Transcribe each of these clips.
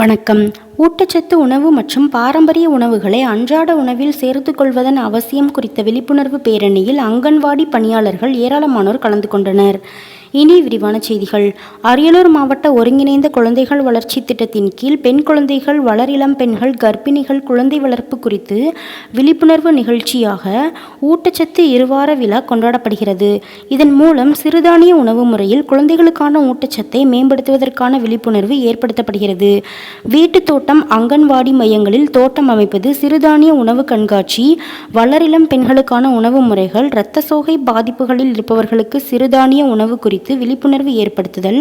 வணக்கம். ஊட்டச்சத்து உணவு மற்றும் பாரம்பரிய உணவுகளை அன்றாட உணவில் சேர்த்து கொள்வதன் அவசியம் குறித்த விழிப்புணர்வு பேரணியில் அங்கன்வாடி பணியாளர்கள் ஏராளமானோர் கலந்து கொண்டனர். இனி விரிவான செய்திகள். அரியலூர் மாவட்ட ஒருங்கிணைந்த குழந்தைகள் வளர்ச்சி திட்டத்தின் கீழ் பெண் குழந்தைகள் வளரிளம் பெண்கள் கர்ப்பிணிகள் குழந்தை வளர்ப்பு குறித்து விழிப்புணர்வு நிகழ்ச்சியாக ஊட்டச்சத்து இருவார விழா கொண்டாடப்படுகிறது. இதன் மூலம் சிறுதானிய உணவு முறையில் குழந்தைகளுக்கான ஊட்டச்சத்தை மேம்படுத்துவதற்கான விழிப்புணர்வு ஏற்படுத்தப்படுகிறது. வீட்டு தோட்டம் அங்கன்வாடி மையங்களில் தோட்டம் அமைப்பது சிறுதானிய உணவு கண்காட்சி வளரிளம் பெண்களுக்கான உணவு முறைகள் இரத்த சோகை பாதிப்புகளில் இருப்பவர்களுக்கு சிறுதானிய உணவு குறித்து விழிப்புணர்வு ஏற்படுத்துதல்.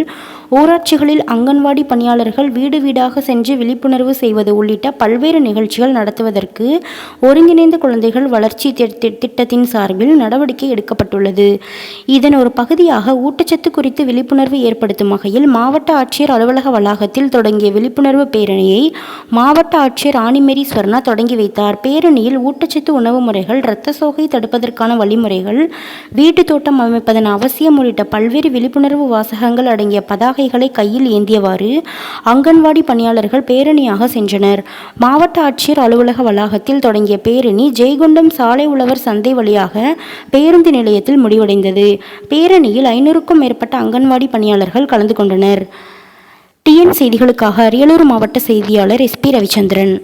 ஊராட்சிகளில் அங்கன்வாடி பணியாளர்கள் வீடு வீடாக சென்று விழிப்புணர்வு செய்வது உள்ளிட்ட பல்வேறு நிகழ்ச்சிகள் நடத்துவதற்கு ஒருங்கிணைந்த குழந்தைகள் வளர்ச்சி திட்டத்தின் சார்பில் நடவடிக்கை எடுக்கப்பட்டுள்ளது. இதன் ஒரு பகுதியாக ஊட்டச்சத்து குறித்து விழிப்புணர்வு ஏற்படுத்தும் வகையில் மாவட்ட ஆட்சியர் அலுவலக வளாகத்தில் தொடங்கிய விழிப்புணர்வு பேரணியை மாவட்ட ஆட்சியர் ஆனிமேரி ஸ்வர்ணா தொடங்கி வைத்தார். பேரணியில் ஊட்டச்சத்து உணவு முறைகள் இரத்த சோகை தடுப்பதற்கான வழிமுறைகள் வீட்டு தோட்டம் அமைப்பதன் அவசியம் உள்ளிட்ட பல்வேறு விழிப்புணர்வு வாசகங்கள் அடங்கிய பதாகைகளை கையில் ஏந்தியவாறு அங்கன்வாடி பணியாளர்கள் பேரணியாக சென்றனர். மாவட்ட ஆட்சியர் அலுவலக வளாகத்தில் தொடங்கிய பேரணி ஜெய்குண்டம் சாலை உழவர் சந்தை வழியாக பேருந்து நிலையத்தில் முடிவடைந்தது. பேரணியில் ஐநூறுக்கும் மேற்பட்ட அங்கன்வாடி பணியாளர்கள் கலந்து கொண்டனர். டிஎன் செய்திகளுக்காக அரியலூர் மாவட்ட செய்தியாளர் எஸ்பி ரவிச்சந்திரன்.